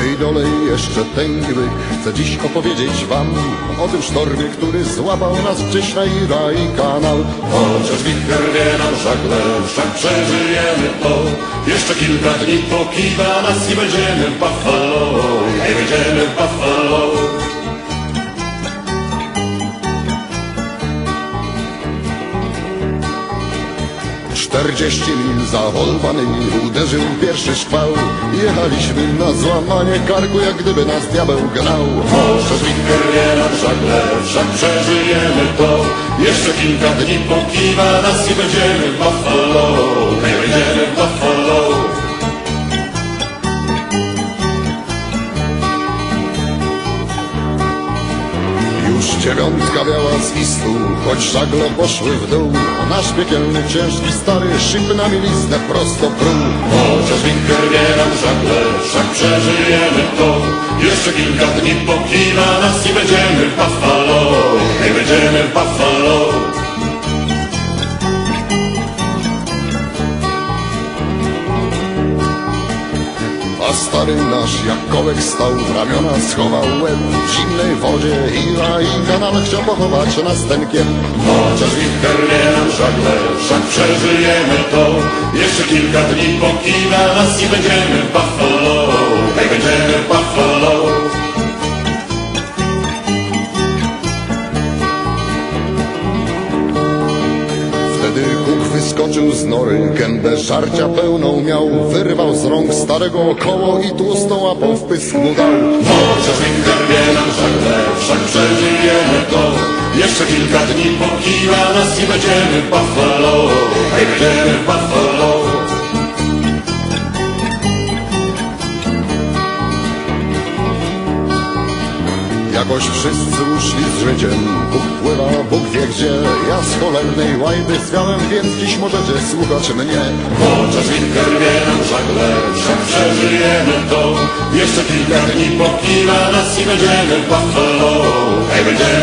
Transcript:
Ej, dolej jeszcze tęgwy, chcę dziś opowiedzieć wam o tym sztormie, który złapał nas gdzieś na Ira kanał. Chociaż wicher wie nam żagle, wszak przeżyjemy to. Jeszcze kilka dni pokiwa nas i będziemy w Buffalo, i będziemy w Buffalo. Czterdzieści mil za Holbanymi uderzył pierwszy szkwał. Jechaliśmy na złamanie karku, jak gdyby nas diabeł gnał. Chociaż wicher wie nam żagle, wszak przeżyjemy to. Jeszcze kilka dni pokiwa nas i będziemy w Buffalo, i będziemy dziewiątka biała z istu, choć żagle poszły w dół. Nasz piekielny, ciężki, stary szyb na mieliznę prosto pruł. Chociaż wicher wie nam żagle, wszak przeżyjemy to. Jeszcze kilka dni pokiwa nas i będziemy w Buffalo, i będziemy w Buffalo. Stary nasz jak kołek stał, w ramiona schował łeb W zimnej wodzie i kanał chciał pochować nas tenkiem Chociaż wicher wie nam żagle, wszak przeżyjemy to. Jeszcze kilka dni pokiwa nas i będziemy Buffalo, i będziemy Buffalo. Wyskoczył z nory, gębę żarcia pełną miał Wyrwał z rąk starego koło i tłustą łapą w pysk mu dał Chociaż wicher wie nam żagle, wszak przeżyjemy to. Jeszcze kilka dni pokiwa nas i będziemy Buffalo, będziemy Buffalo. Jakoś wszyscy uszli z życiem Bóg pływa, Bóg wie gdzie Ja z cholernej łajby zwiałem, więc dziś możecie słuchać mnie wicher wie nam żagle, wszak przeżyjemy to. Jeszcze kilka dni pokiwa nas i będziemy Buffalo, i będziemy.